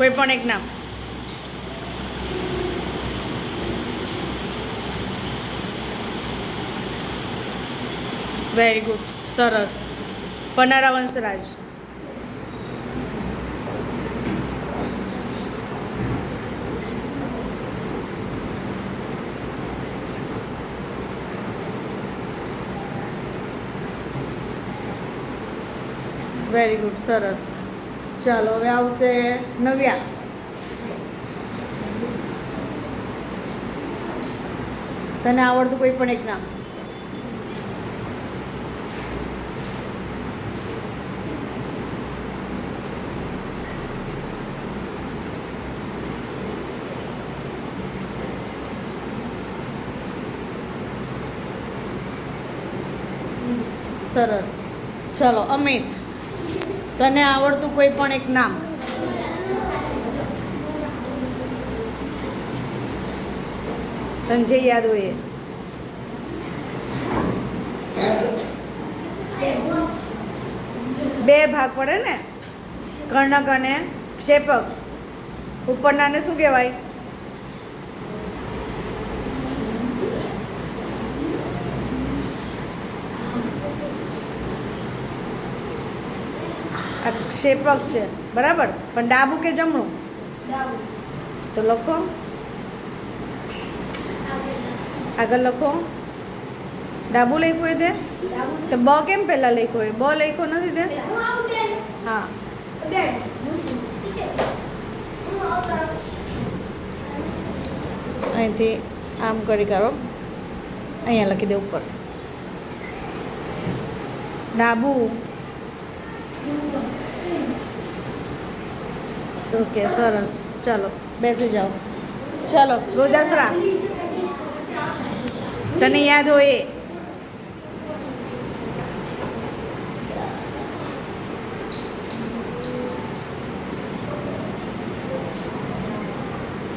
કોઈ પણ એક નામ. વેરી ગુડ સરસ. પનારા વંશરાજ. વેરી ગુડ સરસ. ચાલો હવે આવશે નવ્યા તને આવડતું કોઈ પણ એક નામ સરસ ચલો અમિત તને આવડતું કોઈ પણ એક નામ. તને જે યાદ હોય બે ભાગ પડે ને? કર્ણક અને ક્ષેપક. ઉપરનાને શું કહેવાય? આ ક્ષેપક છે. બરાબર? પણ ડાબું કે જમણું? તો લખો. આગળ લખો. ડાબુ લખ્યું હોય તે? તો બ કેમ પહેલાં લખ્યું હોય? બ લખ્યો નથી તે? હા. અહીંથી આમ કરી કરો અહીંયા લખી દે ઉપર. ડાબું. ઓકે સરસ. ચાલો, બેસી જાઓ. ચાલો, રોજાસરા. તને યાદ હોય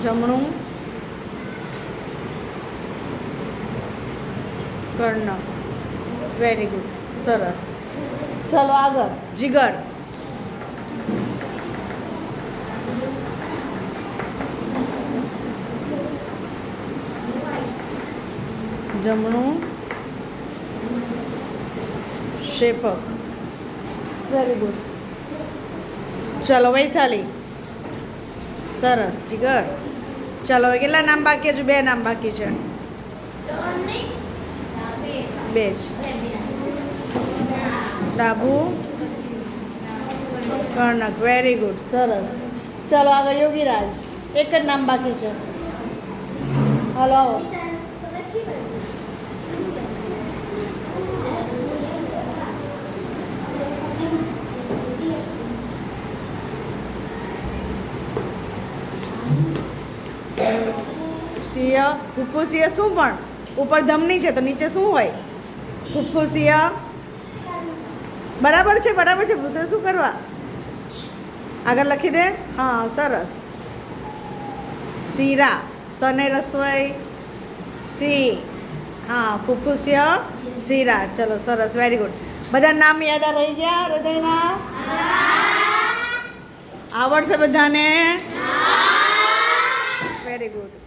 જમણું. કર્ણ. વેરી ગુડ સરસ. ચલો આગળ. જીગર. જમણું. શેપક. વેરી ગુડ ચલો વૈશાલી. સરસ જીગર. ચલો હવે કેટલા નામ બાકી હજુ? બે નામ બાકી છે. બે. જ. ડાબુ. કર્ણક વેરી ગુડ સરસ. ચલો આગળ યોગીરાજ, એક જ નામ બાકી છે. હલો, આવો. સિંહ શું પણ? ઉપર ધમની છે, તો નીચે શું હોય? ફુફુસિયા બરાબર છે બરાબર છે. ભૂસે શું કરવા? આગળ લખી દે. હા સરસ. શીરા સને રસોઈ સી હા ફુફુસ્ય શીરા. ચલો સરસ વેરી ગુડ બધા નામ યાદ રહી ગયા હૃદયના? આવડશે બધાને? Very good